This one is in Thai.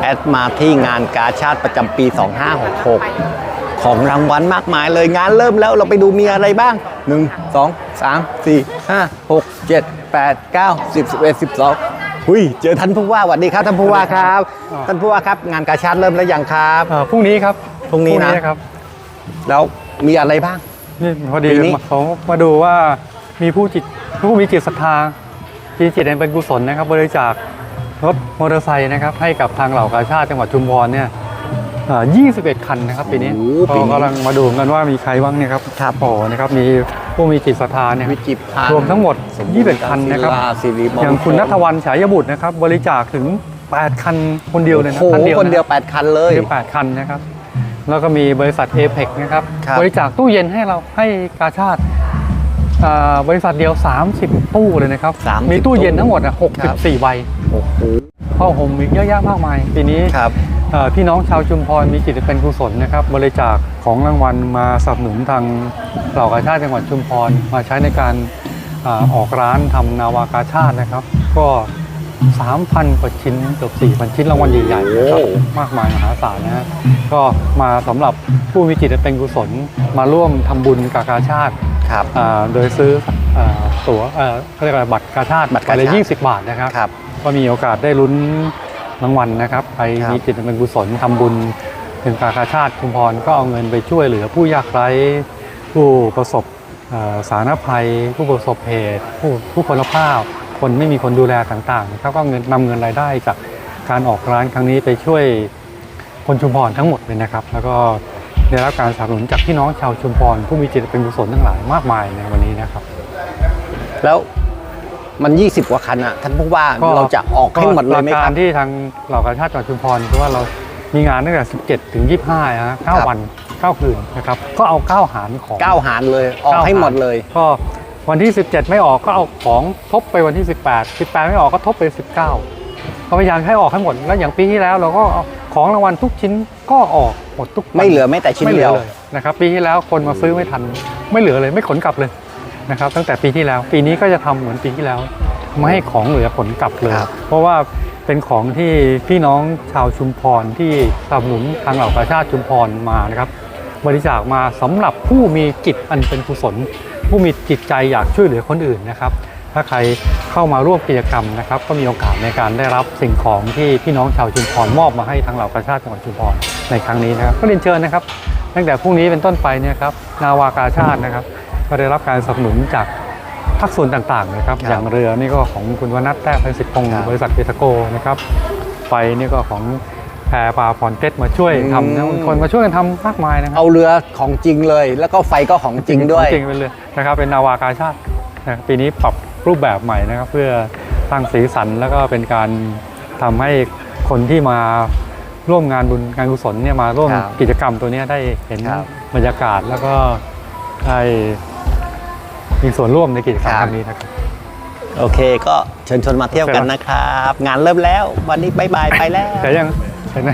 แอดมาที่งานกาชาติประจำปี 2566 ของรางวัลมากมายเลยงานเริ่มแล้วเราไปดูมีอะไรบ้าง 1 2 3 4 5 6 7 8 9 10 11 12หุยเจอท่านผู้ว่าสวัสดีครับท่านผู้ว่าครับอ่าท่านผู้ว่าครับงานกาชาติเริ่มแล้วยังครับเอ่อพรุ่งนี้ครับพรุ่งนี้นะ ครับแล้วมีอะไรบ้าง นี่พอดีปีนี้ เขามาดูว่ามีผู้จิตผู้มีจิตศรัทธาที่จิตอันเป็นกุศลนะครับ บริจาค รถมอเตอร์ไซค์นะครับให้กับทางเหล่ากาชาติจังหวัดชุมพรเนี่ยเอ่อ21 คันนะครับปีนี้โอ้โหปีก็นี้ กำลังมาดูกันว่ามีใครบ้างเนี่ยครับครับโอ้โหนะครับมีผู้มีจิตศรัทธาเนี่ย วิจิตรพันธ์รวมทั้งหมดสมบูรณ์21คันนะครับ ศิลาสิริมงคลอย่างคุณนัทวันฉายบุตรนะครับ บริจาคถึง 8 คันคนเดียวเลยนะโอ้โหคัคนเดียวะ8คันเลย เดียว8คันนะครับ แล้วก็มีบริษัท a p e c นะครับ ครับ บริจาคตู้เย็นให้เราให้กาชาติอ่าบริษัทเดียว 30 ตู้เลยนะครับ 30มีตู้เย็นทั้งหมดอะครับ 64 ใบ โอ้โหผ้าห่มอีกเยอะแยะมากมายปีนี้ครับเอ่อพี่น้องชาวชุมพรมีจิตเป็นกุศลนะครับ บริจาคของรางวัลมาสนับสนุนทางเหล่ากาชาติจังหวัดชุมพรมาใช้ในการอาออกร้านทำนาวากาชาตินะครับ ก็ 3,000 กว่าชิ้นเกือบ4,000 ชิ้นรางวัลใหญ่ๆนะครับโอ้มากมายมหาศาลนะฮะก็มาสำหรับผู้มีจิตเป็นกุศลมาร่วมทำบุญกับกาชาติครับอ่าโดยซื้ออ่าตั๋วเอ่อเขาเรียกอะไรบัตรกาชาติบัตรกาชาติใบละ20บาทนะครับครับ ก็มีโอกาสได้ลุ้นรางวัลนะครับ ไปครับ มีจิตเป็นกุศลทำบุญเป็นกาคาชาติชุมพรก็เอาเงินไปช่วยเหลือผู้ยากไร้ผู้ประสบเอ่อสาธารณภัย ผู้ประสบเหตุ ผู้ผู้คนละภาพ คนไม่มีคนดูแลต่างๆนะครับก็เอาเงินนำเงินรายได้จากการออกร้านครั้งนี้ไปช่วยคนชุมพรทั้งหมดเลยนะครับ แล้วก็ได้รับการสนับสนุนจากพี่น้องชาวชุมพรผู้มีจิตเป็นกุศลทั้งหลายมากมายในวันนี้นะครับ แล้ว มัน 20 กว่าคันอะท่านผู้ว่าเราจะออกให้หมดเลยไหมก็คการัรบที่ทางเหล่ากาชาติจังหวัดชุมพรคือว่าเรามีงานตั้งแต่ 17 ถึง 25นะฮะครับ9วัน 9 คืนนะครับ ก็เอา 9 หารของก้าวหารเลย ออกให้หมดเลย ก็วันที่ 17 ไม่ออกก็เอาของทบไปวันที่ 18 18 ไม่ออกก็ทบไป 19ก็พยายามให้ออกให้หมด แล้วอย่างปีที่แล้วเราก็เอาของรางวัลทุกชิ้นก็ออกหมดทุกวันไม่เหลือแม้แต่ชิ้นไม่เหลืเดีอยวเลยนะครับ ปีที่แล้วคนมาซื้อไม่ทัน ไม่เหลือเลยไม่ขนกลับเลย นะครับตั้งแต่ปีที่แล้ว ปีนี้ก็จะทำเหมือนปีที่แล้ว ไม่ให้ของเหลือขนกลับเลยครับเพราะว่าเป็นของที่พี่น้องชาวชุมพรที่สนับสนุนทางเหล่ากาชาติชุมพรมานะครับ บริจาคมาสำหรับผู้มีจิตอันเป็นกุศล ผู้มีจิตใจอยากช่วยเหลือคนอื่นนะครับ ถ้าใครเข้ามาร่วมกิจกรรมนะครับ ก็มีโอกาสในการได้รับสิ่งของที่พี่น้องชาวชุมพรมอบมาให้ทางเหล่ากาชาติจังหวัดชุมพรในครั้งนี้นะครับ ก็เรียนเชิญนะครับ ตั้งแต่พรุ่งนี้เป็นต้นไปเนี่ยครับนาวากาชาตินะครับ ก็ได้รับการสนับสนุนจากภาคส่วนต่างๆนะครับครับ อย่างเรือนี่ก็ของคุณวนัทแต้พันสิทธิ์พงศ์ครับบริษัทเอทโกนะครับไฟนี่ก็ของแพรปลาพรเพชรมาช่วยทำนะอืมคนมาช่วยกันทำมากมายนะครับเอาเรือของจริงเลย แล้วก็ไฟก็ของจริงด้วยจริงไปเลยนะครับเป็นนาวากาชาตินะปีนี้ปรับรูปแบบใหม่นะครับ เพื่อสร้างสีสันแล้วก็เป็นการทำให้คนที่มาร่วมงานบุญงานกุศลเนี่ยมาร่วมครับกิจกรรมตัวเนี้ยได้เห็นครับบรรยากาศแล้วก็ได้ มีส่วนร่วมในกิจกรรมครับครั้งนี้นะครับ โอเคก็เชิญชวนมาเที่ยวกันนะครับ งานเริ่มแล้ววันนี้บายบายไปแล้วแต่ยังเห็นไหม